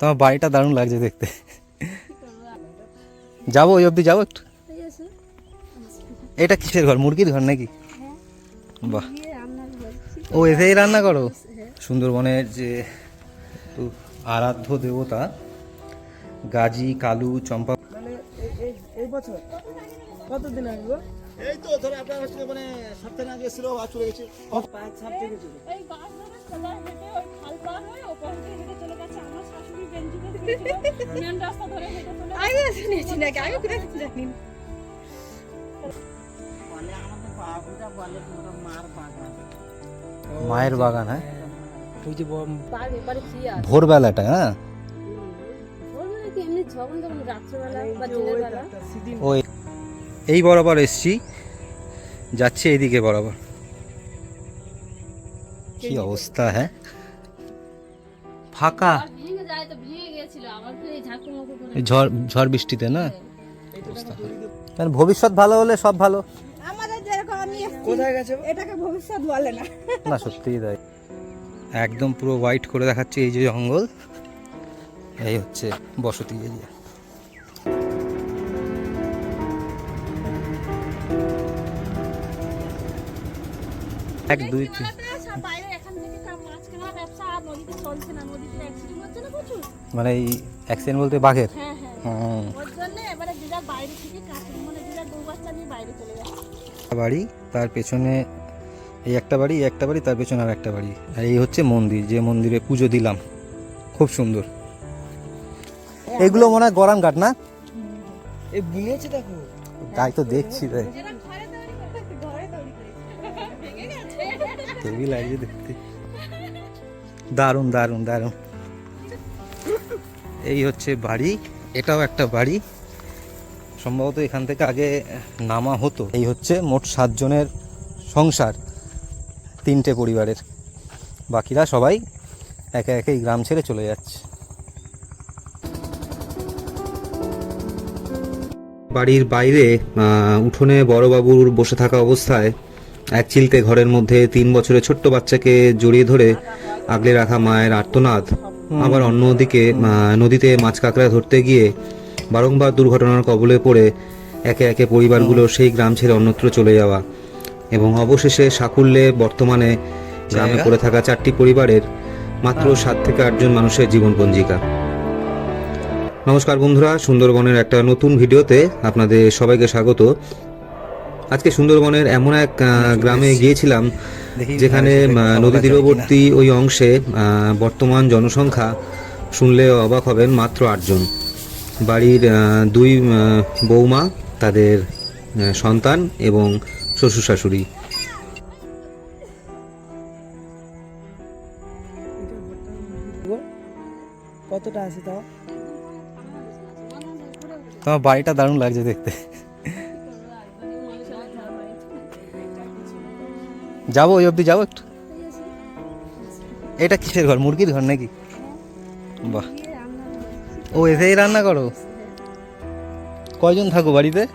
তোমার বাড়িটা দারুণ লাগছে দেখতে। যাব ওই অবধি যাব একটু? এটা কিসের ঘর? মুরগির ঘর নাকি? বাহ। ও এসেই রান্না করো? সুন্দরবনের যে আরাধ্য দেবতা গাজী কালু চম্পা মানে এই- এই এই বছর? কতদিন আগে এই তো ধরো আপনার মানে সপ্তাহে আগে ছিল আর চলে গেছে। আমি শুনেছি নাকি আমি কোথায় জানি মায়ের বাগান হ্যাঁ ভোরবেলাটা হ্যাঁ? ওই এই বরাবর এসছি। যাচ্ছে এইদিকে বরাবর। কি অবস্থা হ্যাঁ? ফাঁকা। যায় তো ভেঙে গেছিল আবার ফিরে এই ঝাঁকু করে এই ঝড় ঝড় বৃষ্টিতে না? দিয়ে- কারণ ভবিষ্যৎ ভালো হলে সব ভালো। আমাদের যেরকম আমি কোথায় গেছে এটাকে ভবিষ্যৎ বলে না। না সত্যিই তাই। একদম পুরো হোয়াইট করে দেখাচ্ছে এই যে জঙ্গল। এই হচ্ছে বসতি এরিয়া। এক দুই তিন। মানে এই অ্যাক্সিডেন্ট বলতে বাঘের? হ্যাঁ হ্যাঁ। মানে বাড়ি তার পেছনে এই একটা বাড়ি একটা বাড়ি তার পেছনে আর একটা বাড়ি। আর এই হচ্ছে মন্দির যে মন্দিরে পুজো দিলাম। খুব সুন্দর। এগুলো মনে হয় গরম ঘাট না? এই দেখো। তাই তো দেখছি তাই। দেখতে। দারুণ দারুণ দারুণ। এই হচ্ছে বাড়ি, এটাও একটা বাড়ি। সম্ভবত এখান থেকে আগে নামা হতো। এই হচ্ছে মোট সাতজনের সংসার, তিনটে পরিবারের। বাকিরা সবাই একে একে গ্রাম ছেড়ে চলে যাচ্ছে। বাড়ির বাইরে উঠোনে বড়বাবুর বসে থাকা অবস্থায় এক চিলতে ঘরের মধ্যে তিন বছরের ছোট্ট বাচ্চাকে জড়িয়ে ধরে আগলে রাখা মায়ের আর্তনাদ। আবার অন্যদিকে নদীতে মাছ কাঁকড়া ধরতে গিয়ে বারংবার দুর্ঘটনার কবলে পড়ে একে একে পরিবারগুলো সেই গ্রাম ছেড়ে অন্যত্র চলে যাওয়া। এবং অবশেষে সাকুল্যে বর্তমানে গ্রামে পড়ে থাকা চারটি পরিবারের মাত্র সাত থেকে আটজন মানুষের জীবন পঞ্জিকা। নমস্কার বন্ধুরা সুন্দরবনের একটা নতুন ভিডিওতে আপনাদের সবাইকে স্বাগত। আজকে সুন্দরবনের এমন এক গ্রামে গিয়েছিলাম যেখানে নদী তীরবর্তী ওই অংশে বর্তমান জনসংখ্যা শুনলে অবাক হবেন মাত্র আটজন। বাড়ির দুই বৌমা তাদের সন্তান এবং শ্বশুর শাশুড়ি? কতটা আছে তাও? তোমার বাড়িটা দারুণ লাগছে দেখতে। যাব ওই অবধি যাব একটু। এটা কিসের ঘর মুরগির ঘর নাকি? বাহ। ও এসেই রান্না করো? কয়জন থাকো বাড়িতে?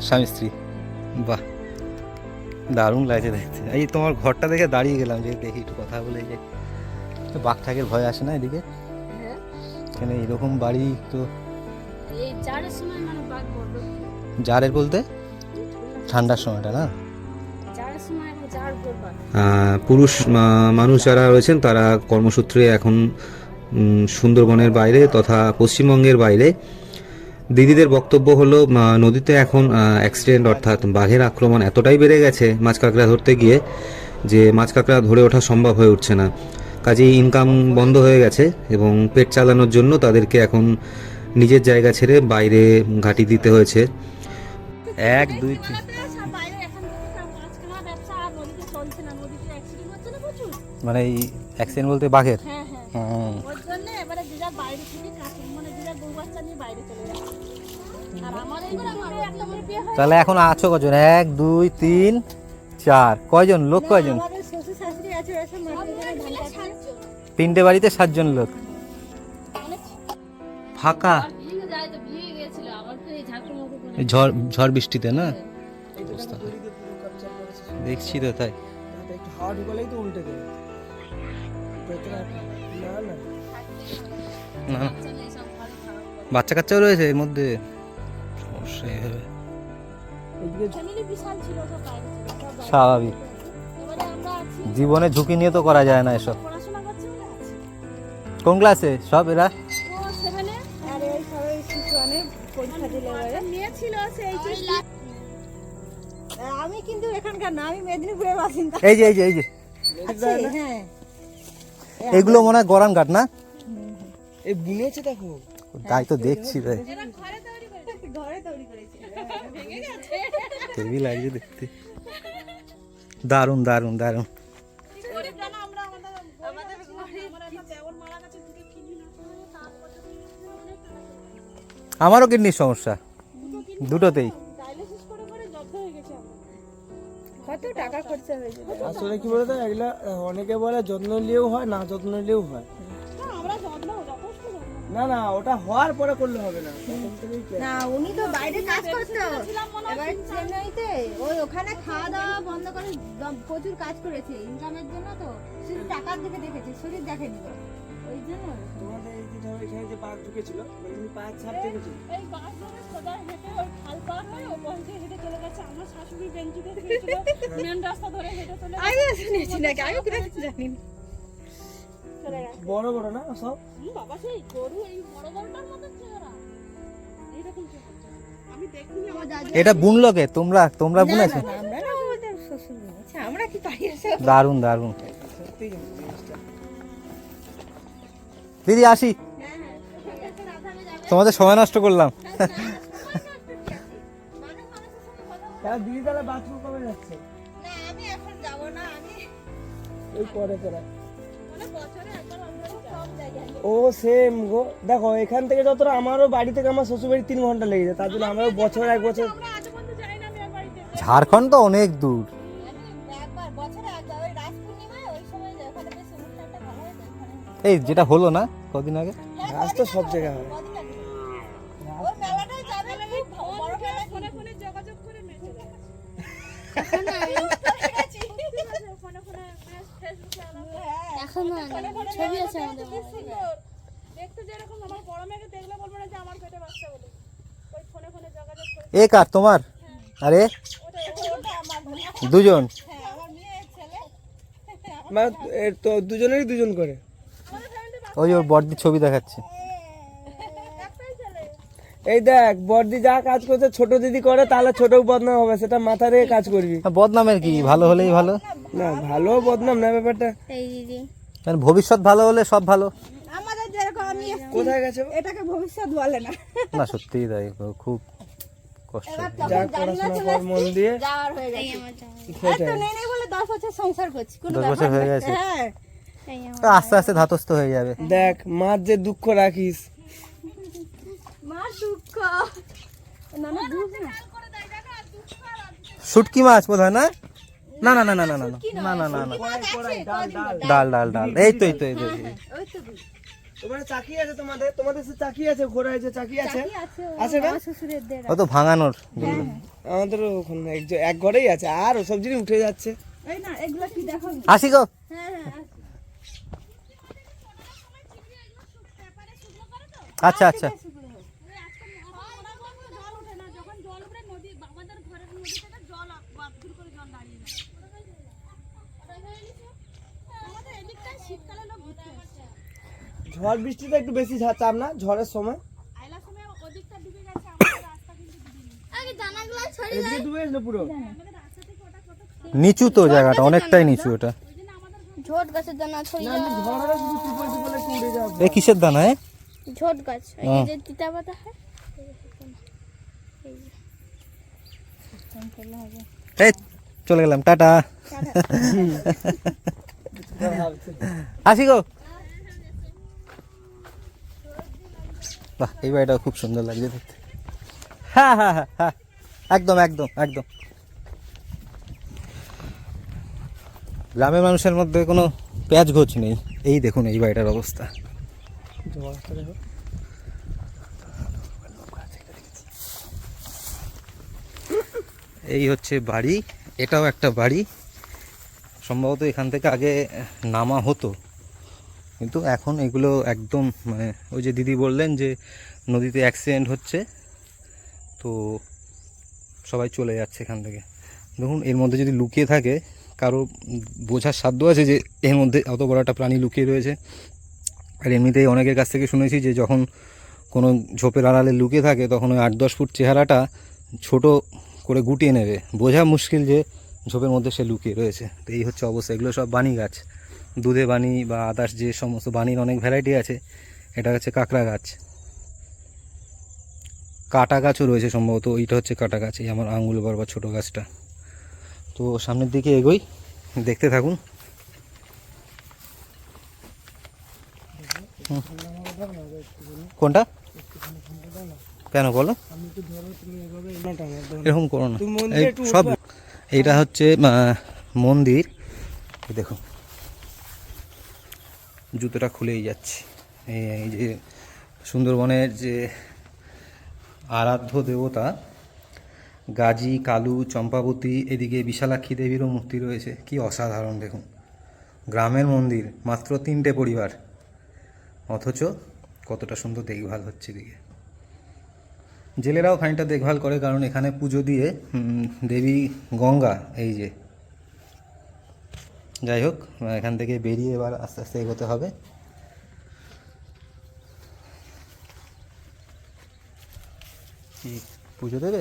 স্বামী স্ত্রী। বাহ। দারুণ লাগছে দেখতে। এই তোমার ঘরটা দেখে দাঁড়িয়ে গেলাম যে দেখি একটু কথা বলে যে। বাঘ ঠাকের ভয় আসে না এদিকে? কেন এরকম বাড়ি তো? মানে জারের বলতে? ঠান্ডার সময়টা না? পুরুষ মানুষ যারা রয়েছেন, তারা কর্মসূত্রে এখন সুন্দরবনের বাইরে তথা পশ্চিমবঙ্গের বাইরে। দিদিদের বক্তব্য হলো নদীতে এখন অ্যাক্সিডেন্ট অর্থাৎ বাঘের আক্রমণ এতটাই বেড়ে গেছে মাছ কাঁকড়া ধরতে গিয়ে যে মাছ কাঁকড়া ধরে ওঠা সম্ভব হয়ে উঠছে না। কাজেই ইনকাম বন্ধ হয়ে গেছে এবং পেট চালানোর জন্য তাদেরকে এখন নিজের জায়গা ছেড়ে বাইরে ঘাঁটি দিতে হয়েছে। এক, দুই, তিন। মানে এই অ্যাক্সিডেন্ট বলতে বাঘের? হ্যাঁ হ্যাঁ। ওর জন্য এবারে দিদার বাইরে থেকে কাকুর মানে দিদার দু বাচ্চা নিয়ে বাইরে চলে যাচ্ছে আর আমার এই গ্রামে একটা করে বিয়ে হয় তাহলে এখন আছো কজন? এক দুই তিন চার। কয়জন লোক কয়জন? আমাদের শ্বশুর শাশুড়ি আছে এসব মাঠে ঘাটে ধান তিনটে বাড়িতে সাতজন লোক। ফাঁকা? আর ভেঙে যায় তো ভেঙে গেছিল আবার ফিরে এই ঝাঁকু মাকু করে এই ঝড় ঝড় বৃষ্টিতে না? করেছে। দেখছি তো তাই। হাওয়া ঢুকালেই তো উল্টে বাচ্চা কাচ্চাও রয়েছে এর মধ্যে? স্বাভাবিক। জীবনে ঝুঁকি নিয়ে তো করা যায় না এসব। কোন ক্লাসে? সব এরা? আমি কিন্তু এখানকার না আমি মেদিনীপুরের বাসিন্দা। এই যে এই যে এই যে। আচ্ছা, হ্যাঁ। এগুলো মনে হয় গরম ঘাট না? এই বুনেছে দেখো। তাই তো দেখছি করেছে। হেভি লাগছে দেখতে। দারুণ দারুণ দারুণ। গরিব না না আমরা টাকা খরচা আসলে কি বলতো এগুলা অনেকে বলে যত্ন নিলেও হয় না যত্ন নিলেও হয়। না না না ওটা হওয়ার পরে করলে হবে না। না উনি তো বাইরে কাজ করতো। এবার চেন্নাইতে ওই ওখানে খাওয়া দাওয়া বন্ধ করে প্রচুর কাজ করেছে। ইনকামের জন্য তো শুধু টাকার দিকে দেখেছে শরীর দেখেনি তো। ওই জন্য। তোমাদের এই যে ধরো এখানে যে পাক ঢুকেছিল তুমি পায়ের ছাপ দেখেছ এই ধরে সোজা হেঁটে ওই খাল পার হয়ে আমার বেঞ্চিতে গিয়েছিল মেন রাস্তা ধরে হেঁটে চলে গেছে। শুনেছি নাকি? আমি কোনো জানি না চলে গেছে। বড় বড় না সব? বাবা সেই গরু এই বড় গরুটার মতো চেহারা। এইরকম চেহারা আমি দেখিনি আমার এটা বুনলো কে তোমরা তোমরা বুনেছো? আমরা না আমাদের শ্বশুর বুনেছে। আমরা কি পারি এসব দারুণ দারুণ। সত্যি কিন্তু জিনিসটা। দিদি আসি তোমাদের সময় নষ্ট করলাম। তাহলে দিদি তাহলে বাথরুম কবে যাচ্ছে? না আমি এখন যাব না আমি ওই পরে তোরা। মানে ও সেম গো। দেখো এখান থেকে যতটা আমারও বাড়ি থেকে আমার শ্বশুর বাড়ি তিন ঘণ্টা লেগে যায় তার জন্য আমরাও বছর এক বছর আমরা আজ পর্যন্ত যাই না মেয়ের বাড়িতে ঝাড়খণ্ড তো অনেক দূর। হয় এই যেটা হলো না কদিন আগে? রাস তো সব জায়গায় হয়। এখন ছবি আছে আমাদের দেখতে যেরকম আমার বড় মেয়েকে দেখলে বলব না যে আমার পেটে বাচ্চা বলে। ওই ফোনে ফোনে যোগাযোগ করে। এ কার তোমার? আরে? দুজন? মানে এ তো দুজনেরই দুজন করে। ওই ওর বড়দির ছবি দেখাচ্ছে। এই দেখ বড়দি যা কাজ করছে ছোট দিদি করে তাহলে ছোট বদনাম হবে সেটা মাথা রেখে কাজ করবি। বদনামের কি? ভালো হলেই ভালো। না ভালো বদনাম না ব্যাপারটা। এই দিদি। মানে ভবিষ্যৎ ভালো হলে সব ভালো? আমাদের যেরকম আমি কোথায় গেছে? এটাকে ভবিষ্যৎ বলে না। না সত্যিই তাই খুব কষ্ট। যা পড়াশোনা কর মন দিয়ে। যাওয়ার হয়ে গেছে। নেই নেই বলে দশ বছর সংসার করছি কোনো দশ বছর হয়ে গেছে। হ্যাঁ। আস্তে আস্তে ধাতস্থ হয়ে যাবে। দেখ মার যে দুঃখ রাখিস শুটকি মাছ বোধ হয় না না না না না না না। না না না না। ডাল ডাল ডাল এই তো এই তো এই তো দুধ তোমার চাকি আছে তোমাদের? তোমাদের সে চাকি আছে ঘোড়া আছে। চাকি আছে আছে আছে না? আমার ও তো ভাঙানোর। আমাদের ওখানে এক ঘরেই আছে আর ওসব জিনিস উঠে যাচ্ছে। এই না এগুলো কি দেখো? আসি গো। আচ্ছা আচ্ছা। ঝড় বৃষ্টিটা একটু বেশি চাপ না ঝড়ের সময়। নিচু তো জায়গাটা অনেকটাই নিচু এটা। গাছের কিসের দানা ঝোট গাছ এই চলে গেলাম টাটা। আসি গো। বাহ, এই বাড়িটা খুব সুন্দর লাগছে দেখতে। হ্যাঁ হ্যাঁ হ্যাঁ হ্যাঁ। একদম একদম একদম। গ্রামের মানুষের মধ্যে কোনো প্যাঁচ ঘোচ নেই। এই দেখুন, এই বাড়িটার অবস্থা। এই হচ্ছে বাড়ি, এটাও একটা বাড়ি। সম্ভবত এখান থেকে আগে নামা হতো। কিন্তু এখন এগুলো একদম মানে ওই যে দিদি বললেন যে নদীতে অ্যাক্সিডেন্ট হচ্ছে, তো সবাই চলে যাচ্ছে এখান থেকে। দেখুন, এর মধ্যে যদি লুকিয়ে থাকে, কারও বোঝার সাধ্য আছে যে এর মধ্যে অত বড় একটা প্রাণী লুকিয়ে রয়েছে। আর এমনিতেই অনেকের কাছ থেকে শুনেছি যে যখন কোনো ঝোপের আড়ালে লুকিয়ে থাকে, তখন ওই আট দশ ফুট চেহারাটা ছোট করে গুটিয়ে নেবে। বোঝা মুশকিল যে ঝোপের মধ্যে সে লুকিয়ে রয়েছে। তো এই হচ্ছে অবস্থা। এগুলো সব বানি গাছ। দুধে বানি বা আদার্স যে সমস্ত বানির অনেক ভ্যারাইটি আছে এটা হচ্ছে কাঁকড়া গাছ। কাটা গাছও রয়েছে সম্ভবত ওইটা হচ্ছে কাটা গাছ এই আমার আঙুল বরাবর ছোটো গাছটা। তো সামনের দিকে এগোই দেখতে থাকুন। কোনটা? কেন বলো? এরকম করো না। সব এইটা হচ্ছে মন্দির। দেখো জুতোটা খুলেই যাচ্ছে। এই যে সুন্দরবনের যে আরাধ্য দেবতা, গাজী, কালু, চম্পাবতী, এদিকে বিশালাক্ষী দেবীরও মূর্তি রয়েছে। কি অসাধারণ, দেখুন। গ্রামের মন্দির, মাত্র তিনটে পরিবার। অথচ কতটা সুন্দর দেখভাল হচ্ছে এদিকে। জেলেরাও খানিকটা দেখভাল করে, কারণ এখানে পুজো দিয়ে দেবী গঙ্গা, এই যে যাই হোক এখান থেকে বেরিয়ে এবার আস্তে আস্তে এগোতে হবে। কি, পুজো দেবে?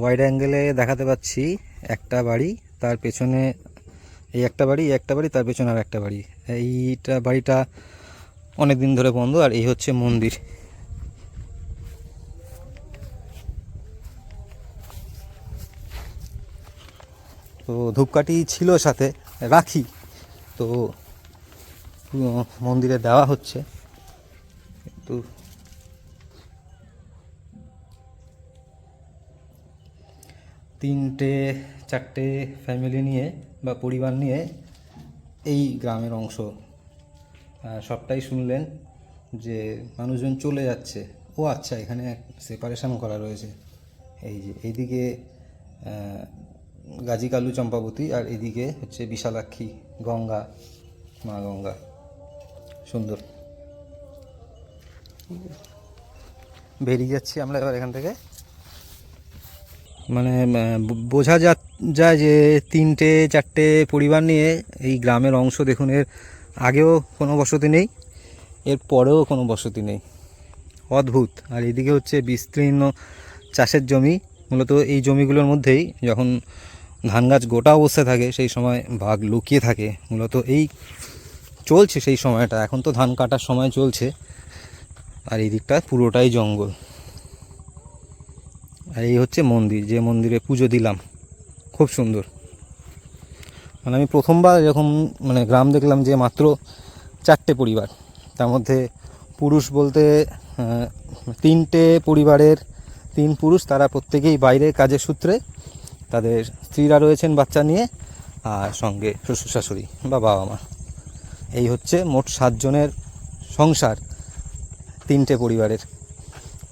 ওয়াইড অ্যাঙ্গেলে দেখাতে পাচ্ছি একটা বাড়ি, তার পেছনে এই একটা বাড়ি একটা বাড়ি, তার পেছনে আর একটা বাড়ি। এইটা বাড়িটা অনেক দিন ধরে বন্ধ, আর এই হচ্ছে মন্দির। তো ধূপকাঠি ছিল সাথে, রাখি। তো, মন্দিরে দেওয়া হচ্ছে। কিন্তু তিনটে, চারটে ফ্যামিলি নিয়ে বা পরিবার নিয়ে এই গ্রামের অংশ। সবটাই শুনলেন যে মানুষজন চলে যাচ্ছে। ও আচ্ছা এখানে সেপারেশন করা রয়েছে। এই যে, এইদিকে গাজী কালু চম্পাবতী আর এদিকে হচ্ছে বিশালাক্ষী, গঙ্গা, মা গঙ্গা। সুন্দর। বেরিয়ে যাচ্ছি আমরা এবার এখান থেকে। মানে বোঝা যায় যে তিনটে, চারটে পরিবার নিয়ে এই গ্রামের অংশ দেখুন, এর আগেও কোনো বসতি নেই, এর পরেও কোনো বসতি নেই। অদ্ভুত। আর এদিকে হচ্ছে বিস্তীর্ণ চাষের জমি, মূলত এই জমিগুলোর মধ্যেই যখন ধান গাছ গোটা অবস্থায় থাকে, সেই সময় বাঘ লুকিয়ে থাকে। মূলত এই চলছে সেই সময়টা। এখন তো ধান কাটার সময় চলছে। আর এই দিকটা পুরোটাই জঙ্গল। আর এই হচ্ছে মন্দির, যে মন্দিরে পুজো দিলাম। খুব সুন্দর। মানে আমি প্রথমবার যখন মানে গ্রাম দেখলাম যে মাত্র চারটে পরিবার, তার মধ্যে পুরুষ বলতে তিনটে পরিবারের তিন পুরুষ, তারা প্রত্যেকেই বাইরে কাজের সূত্রে তাদের স্ত্রীরা রয়েছেন বাচ্চা নিয়ে আর সঙ্গে শ্বশুর শাশুড়ি বা বাবা মা এই হচ্ছে মোট সাতজনের সংসার তিনটে পরিবারের।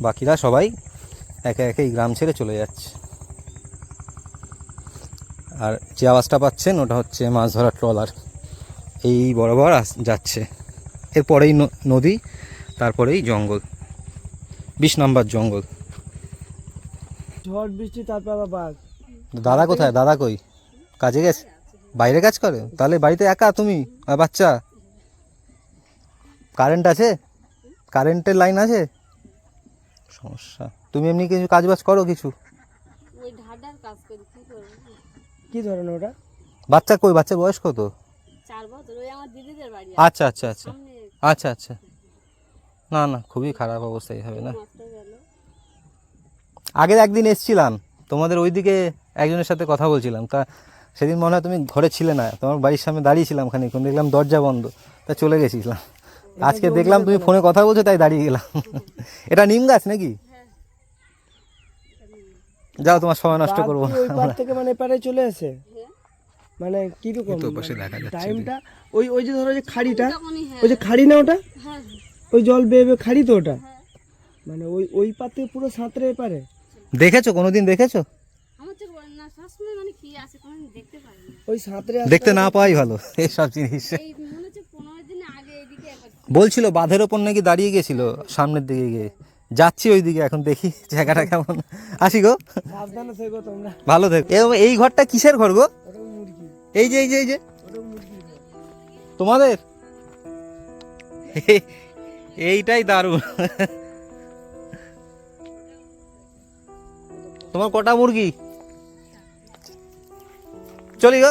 বাকিরা সবাই একে একে এই গ্রাম ছেড়ে চলে যাচ্ছে। আর যে আওয়াজটা পাচ্ছেন ওটা হচ্ছে মাছ ধরার ট্রলার। এই বরাবর যাচ্ছে। এরপরেই নদী, তারপরেই জঙ্গল। বিশ নাম্বার জঙ্গল। ঝড়, বৃষ্টি, তারপর আবার বাঘ। দাদা কোথায়? দাদা কই? কাজে গেছে? বাইরে কাজ করে? তাহলে বাড়িতে একা তুমি আর বাচ্চা? কারেন্ট আছে? কারেন্টের লাইন আছে? সমস্যা। তুমি এমনি কিছু কাজ বাজ করো কিছু? ওই ঢাডার কাজ করি কি ধরনের ওটা? বাচ্চা কই? বাচ্চা বয়স কত চার বছর ওই আমার দিদিদের বাড়ি আচ্ছা আচ্ছা আচ্ছা। আচ্ছা আচ্ছা। না না খুবই খারাপ অবস্থায় হবে না। আগের একদিন এসছিলাম তোমাদের ওইদিকে একজনের সাথে কথা বলছিলাম। তা সেদিন মনে হয় তুমি ঘরে ছিলে না। তোমার বাড়ির সামনে দাঁড়িয়েছিলাম খানিক্ষণ দেখলাম দরজা বন্ধ। তা চলে গেছিলাম। আজকে দেখলাম তুমি ফোনে কথা বলছো তাই দাঁড়িয়ে গেলাম। এটা নিম গাছ নাকি? যাও তোমার সময় নষ্ট করব পার থেকে মানে এপারে চলে আসে। মানে কীরকম? টাইমটা ওই ওই যে ধরো যে খাড়িটা হ্যাঁ। ওই যে খাড়ি না ওটা? হ্যাঁ ওই জল বেয়ে বেয়ে খাড়ি তো ওটা? মানে ওই ওই পার থেকে পুরো সাঁতরে এপারে? দেখেছ? কোনোদিন দেখেছ সময় মানে কি আছে কোনো দেখতে না। ওই সাঁতরে দেখতে না পাওয়াই ভালো এইসব জিনিস। এই মনে হচ্ছে পনেরো দিন আগে এদিকে একবার বলছিল বাঁধের ওপর নাকি দাঁড়িয়ে গেছিল সামনের দিকে গিয়ে। যাচ্ছি ওই দিকে এখন দেখি জায়গাটা কেমন। আসি গো। ভালো থেকো। এই ঘরটা কিসের ঘর গো? এই যে এই যে এই যে। তোমাদের? এইটাই দারুণ। তোমার কটা মুরগি? চলি গো।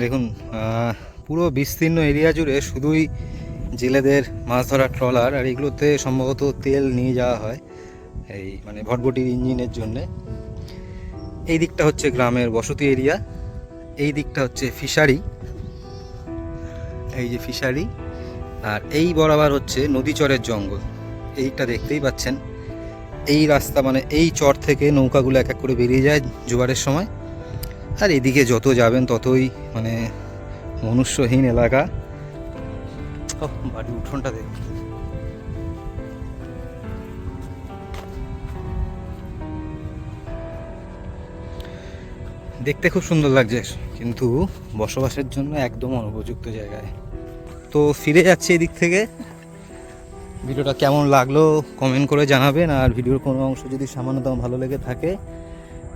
দেখুন পুরো বিস্তীর্ণ এরিয়া জুড়ে শুধুই জেলেদের মাছ ধরার ট্রলার, আর এগুলোতে সম্ভবত তেল নিয়ে যাওয়া হয় এই মানে ভটভটির ইঞ্জিনের জন্যে। এই দিকটা হচ্ছে গ্রামের বসতি এরিয়া, এই দিকটা হচ্ছে ফিশারি, এই যে ফিশারি, আর এই বরাবর হচ্ছে নদীচরের জঙ্গল। এইটা দেখতেই পাচ্ছেন। এই রাস্তা মানে এই চর থেকে নৌকাগুলো এক এক করে বেরিয়ে যায় জোয়ারের সময়। আর এদিকে যত যাবেন ততই মানে মনুষ্যহীন এলাকা। বাড়ির উঠোনটা দেখ। দেখতে খুব সুন্দর লাগছে, কিন্তু বসবাসের জন্য একদম অনুপযুক্ত জায়গায়। তো ফিরে যাচ্ছে এদিক থেকে। ভিডিওটা কেমন লাগল কমেন্ট করে জানাবেন, আর ভিডিওর কোনো অংশ যদি সামান্যতম ভালো লেগে থাকে,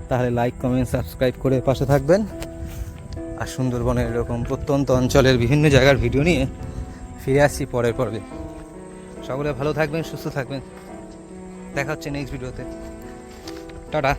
তাহলে লাইক কমেন্ট সাবস্ক্রাইব করে পাশে থাকবেন। আর সুন্দরবনের এরকম প্রত্যন্ত অঞ্চলের বিভিন্ন জায়গার ভিডিও নিয়ে ফিরে আসছি পরের পর্বে। সকলে ভালো থাকবেন, সুস্থ থাকবেন। দেখা হচ্ছে নেক্সট ভিডিওতে টাটা।